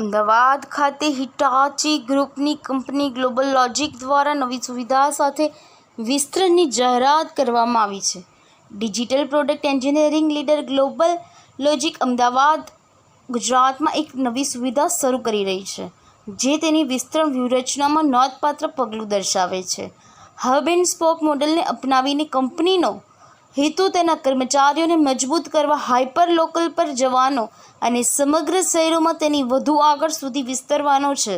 અમદાવાદ ખાતે હિટાચી ગ્રુપની company global logic દ્વારા નવી સુવિધા સાથે વિસ્તરણની જાહેરાત કરવામાં આવી છે. Digital product engineering leader GlobalLogic Ahmedabad, ગુજરાતમાં એક નવી સુવિધા શરૂ કરી રહી છે, જે તેની વિસ્તરણ વ્યૂહરચનામાં નોંધપાત્ર પગલું દર્શાવે છે. હબ એન્ડ સ્પોક મોડલને અપનાવીને કંપનીનો હેતુ તેના કર્મચારીઓને મજબૂત કરવા હાઇપર લોકલ પર જવાનો અને સમગ્ર શહેરોમાં તેની વધુ આગળ સુધી વિસ્તરવાનો છે.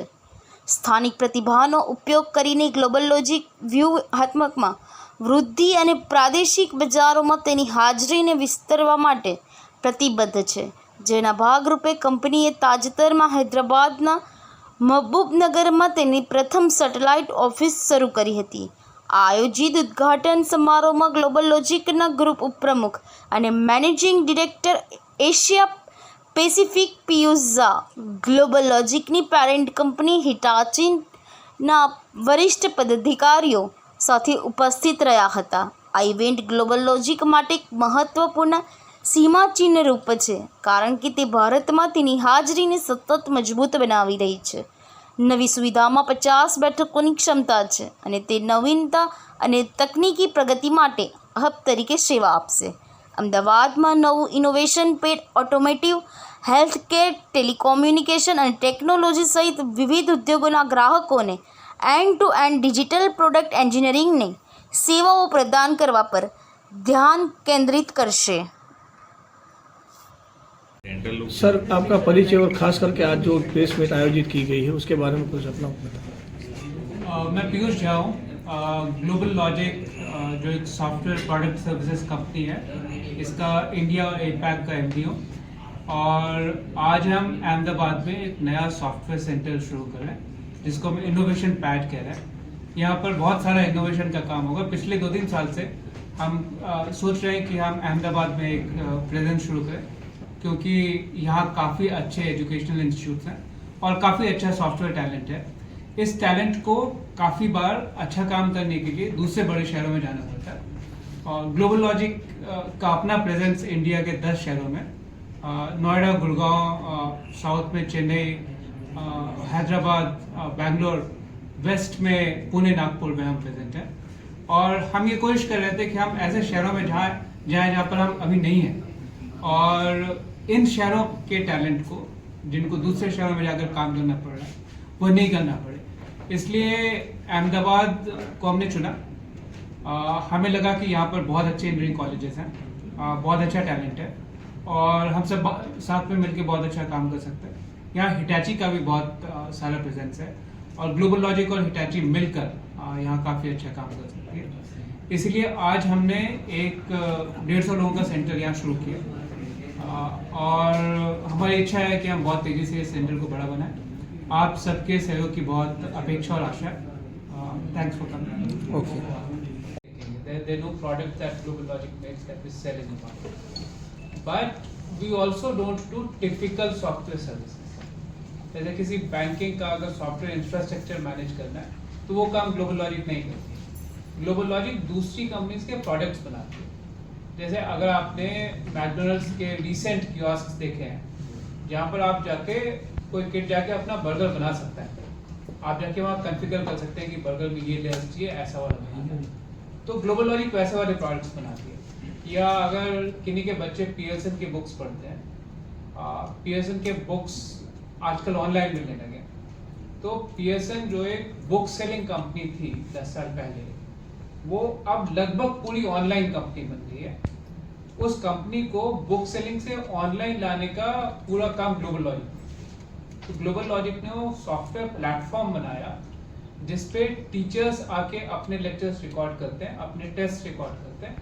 સ્થાનિક પ્રતિભાનો ઉપયોગ કરીને ગ્લોબલ લોજિક વ્યૂહાત્મકમાં વૃદ્ધિ અને પ્રાદેશિક બજારોમાં તેની હાજરીને વિસ્તરવા માટે પ્રતિબદ્ધ છે. જેના ભાગરૂપે કંપનીએ તાજેતરમાં હૈદરાબાદના મહબૂબનગરમાં તેની પ્રથમ સેટેલાઇટ ઓફિસ શરૂ કરી હતી. આયોજિત ઉદ્ઘાટન સમારોહમાં ગ્લોબલ લોજિકના ગ્રુપ ઉપપ્રમુખ અને મેનેજિંગ ડિરેક્ટર એશિયા પેસિફિક પિયુઝા, ગ્લોબલ લોજિકની પેરેન્ટ કંપની હિટાચીના વરિષ્ઠ પદાધિકારીઓ સાથે ઉપસ્થિત રહ્યા હતા. આ ઇવેન્ટ ગ્લોબલ લોજિક માટે એક મહત્વપૂર્ણ સીમાચિહ્ન રૂપ છે, કારણ કે તે ભારતમાં તેની હાજરીને સતત મજબૂત બનાવી રહી છે. નવી સુવિધામાં પચાસ બેઠકોની ક્ષમતા છે અને તે નવીનતા અને તકનીકી પ્રગતિ માટે હબ તરીકે સેવા આપશે. અમદાવાદમાં નવું innovation pad automotive healthcare telecommunication અને ટેકનોલોજી સહિત વિવિધ ઉદ્યોગોના ગ્રાહકોને end to end digital product એન્જિનિયરિંગની સેવાઓ પ્રદાન કરવા પર ધ્યાન કેન્દ્રિત કરશે. डेंटल लुक सर आपका परिचय और खास करके आज जो प्रेस मीट आयोजित की गई है उसके बारे में कुछ अपना बताएँ। अ, मैं पीयूष झा हूँ। ग्लोबल लॉजिक जो एक सॉफ्टवेयर प्रोडक्ट सर्विसेज़ कंपनी है इसका इंडिया और एपैक का एमडी हूँ। और आज हम अहमदाबाद में एक नया सॉफ्टवेयर सेंटर शुरू कर रहे हैं जिसको हम इनोवेशन पैड कह रहे हैं। यहाँ पर बहुत सारा इनोवेशन का काम होगा। पिछले दो तीन साल से हम अ, सोच रहे हैं कि हम अहमदाबाद में एक प्रेजेंस शुरू करें। क्योंकि यहाँ काफ़ी अच्छे एजुकेशनल इंस्टीट्यूट हैं और काफ़ी अच्छा सॉफ्टवेयर टैलेंट है। इस टैलेंट को काफ़ी बार अच्छा काम करने के लिए दूसरे बड़े शहरों में जाना पड़ता है। और ग्लोबल लॉजिक का अपना प्रेजेंस इंडिया के दस शहरों में। नोएडा, गुड़गांव साउथ में चेन्नई हैदराबाद बेंगलोर, वेस्ट में पुणे, नागपुर में हम प्रेजेंट हैं। और हम ये कोशिश कर रहे थे कि हम ऐसे शहरों में जहाँ जाएँ जहाँ पर हम अभी नहीं हैं। और इन शहरों के टैलेंट को जिनको दूसरे शहरों में जाकर काम करना पड़ रहा है वो नहीं करना पड़े। इसलिए अहमदाबाद को हमने चुना। अ, हमें लगा कि यहाँ पर बहुत अच्छे इंजीनियरिंग कॉलेजेस हैं। अ, बहुत अच्छा टैलेंट है। और हम सब साथ में मिलकर बहुत अच्छा काम कर सकते हैं। यहाँ हिटैची का भी बहुत अ, सारा प्रेजेंस है। और ग्लोबल लॉजिक और हिटैची मिलकर यहाँ काफ़ी अच्छा काम कर सकती है। इसलिए आज हमने एक डेढ़ सौ लोगों का सेंटर यहाँ शुरू किया। और हमारी इच्छा है कि हम बहुत तेज़ी से इस सेंटर को बड़ा बनाएँ। आप सबके सहयोग की बहुत अपेक्षा और आशा है। Thanks for coming okay There, there are no products that Global Logic makes that we sell in the market. But we also don't do typical software services. जैसे किसी बैंकिंग का अगर सॉफ्टवेयर इंफ्रास्ट्रक्चर मैनेज करना है तो वो काम global logic नहीं करती ग्लोबल लॉजिक दूसरी कंपनीज़ के प्रोडक्ट्स बनाती है। जैसे अगर आपने मैकडोनल्ड्स के रिसेंट कियोस्क देखे हैं, जहाँ पर आप जाके कोई किट जाके अपना बर्गर बना सकता है। आप जाके वहाँ कॉन्फ़िगर कर सकते हैं कि बर्गर में ये लेयर चाहिए, ऐसा वाला बनाना तो ग्लोबल वाली वैसे वाले प्रोडक्ट्स बनाती है या अगर किन्हीं के बच्चे पीएसएन की बुक्स पढ़ते हैं पीएसएन के बुक्स आजकल ऑनलाइन मिलने लगे। तो पीएसएन जो एक बुक सेलिंग कंपनी थी दस साल पहले वो अब लगभग पूरी ऑनलाइन कंपनी बन गई है। उस कंपनी को बुक सेलिंग से ऑनलाइन लाने का पूरा काम ग्लोबल लॉजिक तो ग्लोबल लॉजिक ने वो सॉफ्टवेयर प्लेटफॉर्म बनाया, जिसपे टीचर्स आके अपने लेक्चर्स रिकॉर्ड करते हैं, अपने टेस्ट रिकॉर्ड करते हैं।